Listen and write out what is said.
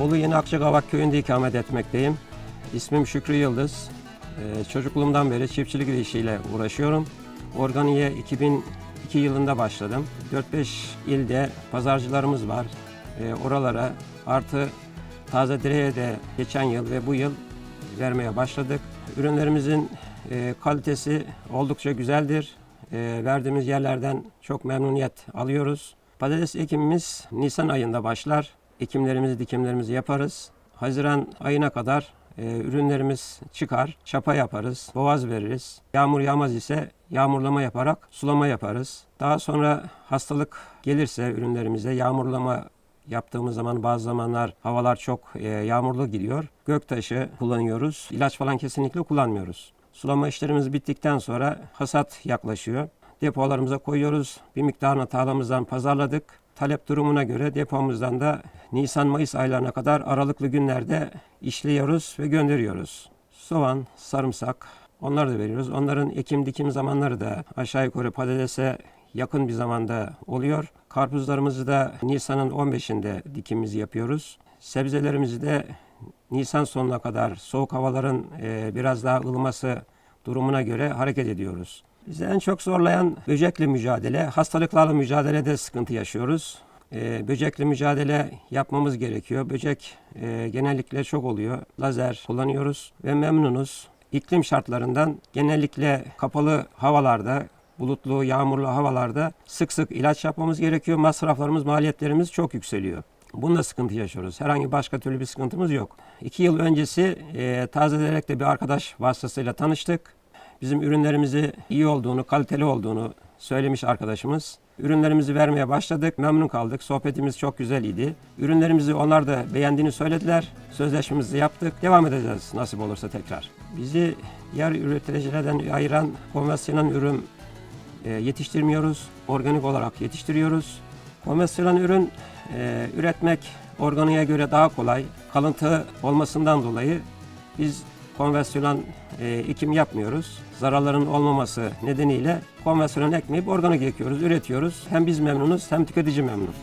Bolu Yeni Akçakavak köyünde ikamet etmekteyim. İsmim Şükrü Yıldız. Ee, çocukluğumdan beri çiftçilik işiyle uğraşıyorum. Organiğe 2002 yılında başladım. 4-5 ilde pazarcılarımız var. Ee, oralara artı taze direğe de geçen yıl ve bu yıl vermeye başladık. Ürünlerimizin e, kalitesi oldukça güzeldir. E, verdiğimiz yerlerden çok memnuniyet alıyoruz. Patates ekimimiz Nisan ayında başlar. Ekimlerimizi, dikimlerimizi yaparız. Haziran ayına kadar e, ürünlerimiz çıkar. Çapa yaparız, boğaz veririz. Yağmur yağmaz ise yağmurlama yaparak sulama yaparız. Daha sonra hastalık gelirse ürünlerimize yağmurlama yaptığımız zaman bazı zamanlar havalar çok e, yağmurlu gidiyor. Göktaşı kullanıyoruz. İlaç falan kesinlikle kullanmıyoruz. Sulama işlerimiz bittikten sonra hasat yaklaşıyor. Depolarımıza koyuyoruz. Bir miktarını tarlamızdan pazarladık. Talep durumuna göre depomuzdan da Nisan-Mayıs aylarına kadar aralıklı günlerde işliyoruz ve gönderiyoruz. Soğan, sarımsak onları da veriyoruz. Onların ekim dikim zamanları da aşağı yukarı patatese yakın bir zamanda oluyor. Karpuzlarımızı da Nisan'ın 15'inde dikimimizi yapıyoruz. Sebzelerimizi de Nisan sonuna kadar soğuk havaların e, biraz daha ılıması durumuna göre hareket ediyoruz. Bizi en çok zorlayan böcekle mücadele, hastalıklarla mücadelede sıkıntı yaşıyoruz. E, böcekle mücadele yapmamız gerekiyor. Böcek e, genellikle çok oluyor. Lazer kullanıyoruz ve memnunuz. İklim şartlarından genellikle kapalı havalarda, bulutlu, yağmurlu havalarda sık sık ilaç yapmamız gerekiyor. Masraflarımız, maliyetlerimiz çok yükseliyor. Bununla sıkıntı yaşıyoruz. Herhangi başka türlü bir sıkıntımız yok. İki yıl öncesi e, Tazelerek'te bir arkadaş vasıtasıyla tanıştık. Bizim ürünlerimizi iyi olduğunu, kaliteli olduğunu söylemiş arkadaşımız. Ürünlerimizi vermeye başladık, memnun kaldık. Sohbetimiz çok güzel idi. Ürünlerimizi onlar da beğendiğini söylediler. Sözleşmemizi yaptık. Devam edeceğiz nasip olursa tekrar. Bizi diğer üreticilerden ayıran konvansiyonel ürün e, yetiştirmiyoruz. Organik olarak yetiştiriyoruz. Konvansiyonel ürün e, üretmek organiğe göre daha kolay. Kalıntı olmasından dolayı biz konvansiyonel e, ekim yapmıyoruz. Zararların olmaması nedeniyle konvansiyonel ekmeyip organik ekiyoruz, üretiyoruz. Hem biz memnunuz hem tüketici memnun.